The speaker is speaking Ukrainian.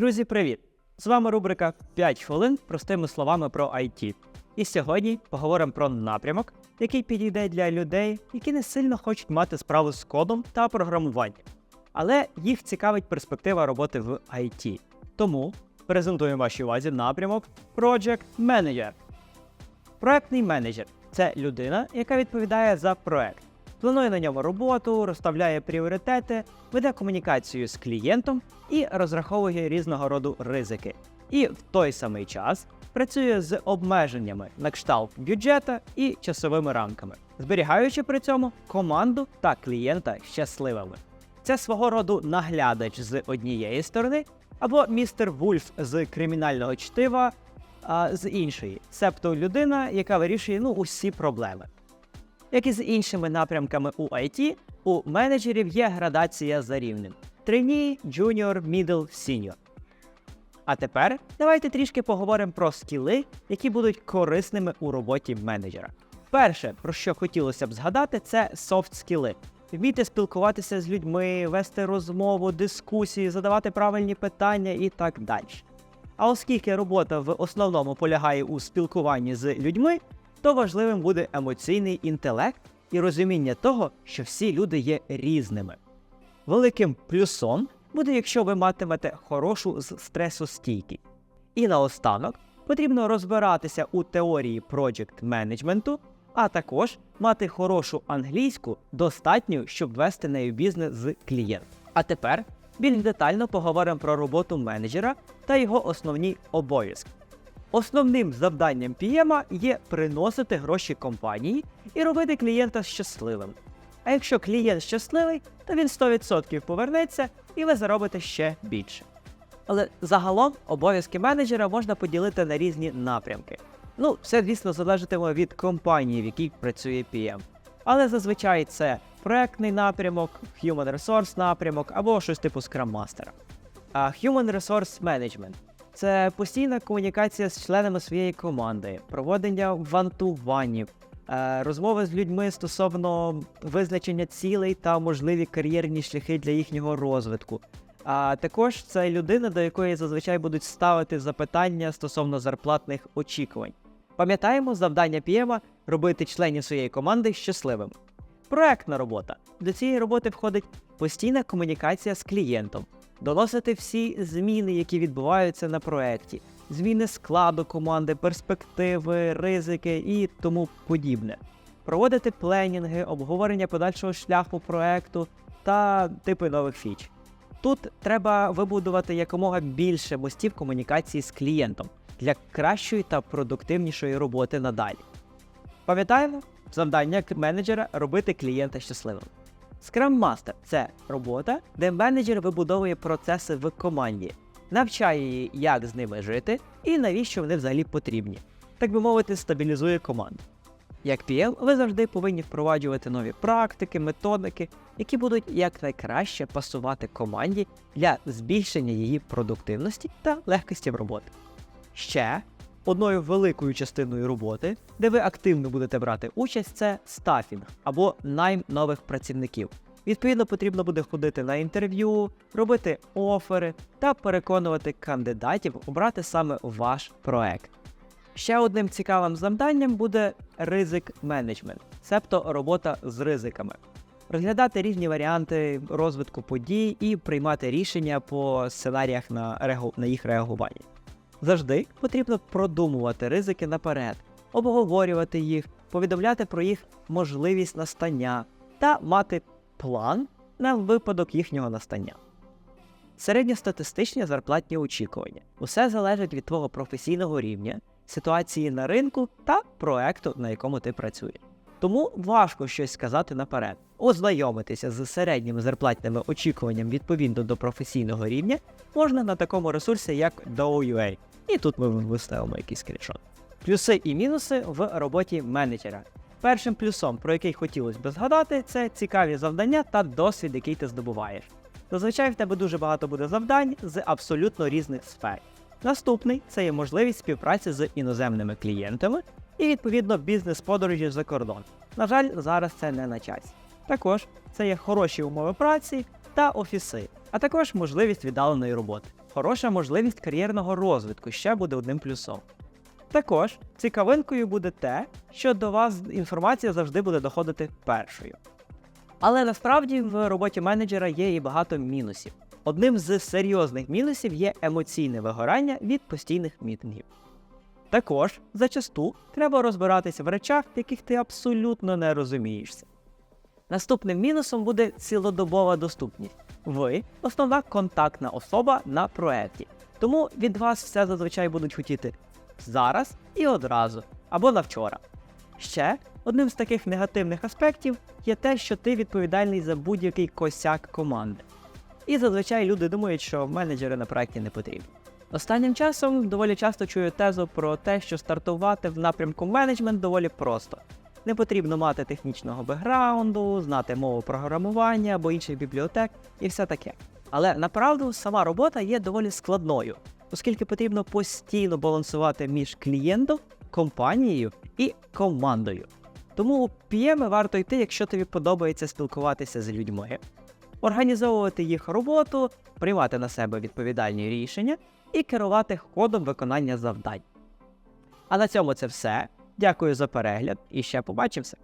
Друзі, привіт! З вами рубрика 5 хвилин простими словами про IT. І сьогодні поговоримо про напрямок, який підійде для людей, які не сильно хочуть мати справу з кодом та програмуванням. Але їх цікавить перспектива роботи в IT. Тому презентуємо вашій увазі напрямок Project Manager. Проектний менеджер це людина, яка відповідає за проект, планує на ньому роботу, розставляє пріоритети, веде комунікацію з клієнтом і розраховує різного роду ризики. І в той самий час працює з обмеженнями на кшталт бюджета і часовими рамками, зберігаючи при цьому команду та клієнта щасливими. Це свого роду наглядач з однієї сторони, або містер Вульф з кримінального чтива а з іншої, себто людина, яка вирішує ну, усі проблеми. Як і з іншими напрямками у IT, у менеджерів є градація за рівнем: трейні, junior, middle, senior. А тепер давайте трішки поговоримо про скіли, які будуть корисними у роботі менеджера. Перше, про що хотілося б згадати, це софт скіли. Вміти спілкуватися з людьми, вести розмову, дискусії, задавати правильні питання і так далі. А оскільки робота в основному полягає у спілкуванні з людьми, то важливим буде емоційний інтелект і розуміння того, що всі люди є різними. Великим плюсом буде, якщо ви матимете хорошу стресостійкість. І наостанок потрібно розбиратися у теорії проджект менеджменту, а також мати хорошу англійську, достатню, щоб вести нею бізнес з клієнтом. А тепер більш детально поговоримо про роботу менеджера та його основні обов'язки. Основним завданням PM є приносити гроші компанії і робити клієнта щасливим. А якщо клієнт щасливий, то він 100% повернеться і ви заробите ще більше. Але загалом обов'язки менеджера можна поділити на різні напрямки. Ну, це, звісно, залежатиме від компанії, в якій працює PM. Але зазвичай це проектний напрямок, Human Resource напрямок або щось типу Scrum Master. А Human Resource Management це постійна комунікація з членами своєї команди, проводення вантуванів, е, розмови з людьми стосовно визначення цілей та можливі кар'єрні шляхи для їхнього розвитку. А також це людина, до якої зазвичай будуть ставити запитання стосовно зарплатних очікувань. Пам'ятаємо завдання PM – робити членів своєї команди щасливими. Проектна робота. До цієї роботи входить постійна комунікація з клієнтом, доносити всі зміни, які відбуваються на проекті, зміни складу команди, перспективи, ризики і тому подібне. Проводити пленінги, обговорення подальшого шляху проекту та типи нових фіч. Тут треба вибудувати якомога більше мостів комунікації з клієнтом для кращої та продуктивнішої роботи надалі. Пам'ятаємо, завдання менеджера робити клієнта щасливим. Scrum Master – це робота, де менеджер вибудовує процеси в команді, навчає її, як з ними жити і навіщо вони взагалі потрібні. Так би мовити, стабілізує команду. Як PM, ви завжди повинні впроваджувати нові практики, методики, які будуть якнайкраще пасувати команді для збільшення її продуктивності та легкості в роботи. Ще одною великою частиною роботи, де ви активно будете брати участь, це стафінг або найм нових працівників. Відповідно, потрібно буде ходити на інтерв'ю, робити офери та переконувати кандидатів обрати саме ваш проект. Ще одним цікавим завданням буде ризик менеджмент, себто робота з ризиками. Розглядати різні варіанти розвитку подій і приймати рішення по сценаріях на, їх реагування. Завжди потрібно продумувати ризики наперед, обговорювати їх, повідомляти про їх можливість настання та мати план на випадок їхнього настання. Середньостатистичні зарплатні очікування. Усе залежить від твого професійного рівня, ситуації на ринку та проекту, на якому ти працюєш. Тому важко щось сказати наперед. Ознайомитися з середніми зарплатними очікуванням відповідно до професійного рівня можна на такому ресурсі, як Dow.ua. І тут ми виставимо якийсь скріншот. Плюси і мінуси в роботі менеджера. Першим плюсом, про який хотілося б згадати, це цікаві завдання та досвід, який ти здобуваєш. Зазвичай в тебе дуже багато буде завдань з абсолютно різних сфер. Наступний це є можливість співпраці з іноземними клієнтами і відповідно бізнес-подорожі за кордон. На жаль, зараз це не на часі. Також це є хороші умови праці та офіси, а також можливість віддаленої роботи. хороша можливість кар'єрного розвитку ще буде одним плюсом. Також цікавинкою буде те, що до вас інформація завжди буде доходити першою. Але насправді в роботі менеджера є і багато мінусів. Одним з серйозних мінусів є емоційне вигорання від постійних мітингів. Також зачасту треба розбиратися в речах, в яких ти абсолютно не розумієшся. Наступним мінусом буде цілодобова доступність. Ви основна контактна особа на проєкті, тому від вас все зазвичай будуть хотіти зараз і одразу, або на вчора. Ще одним з таких негативних аспектів є те, що ти відповідальний за будь-який косяк команди. І зазвичай люди думають, що менеджери на проєкті не потрібні. Останнім часом доволі часто чую тезу про те, що стартувати в напрямку менеджмент доволі просто. Не потрібно мати технічного бекграунду, знати мову програмування або інших бібліотек і все таке. Але направду сама робота є доволі складною, оскільки потрібно постійно балансувати між клієнтом, компанією і командою. Тому у PM варто йти, якщо тобі подобається спілкуватися з людьми, організовувати їх роботу, приймати на себе відповідальні рішення і керувати ходом виконання завдань. А на цьому це все. Дякую за перегляд і ще побачимося.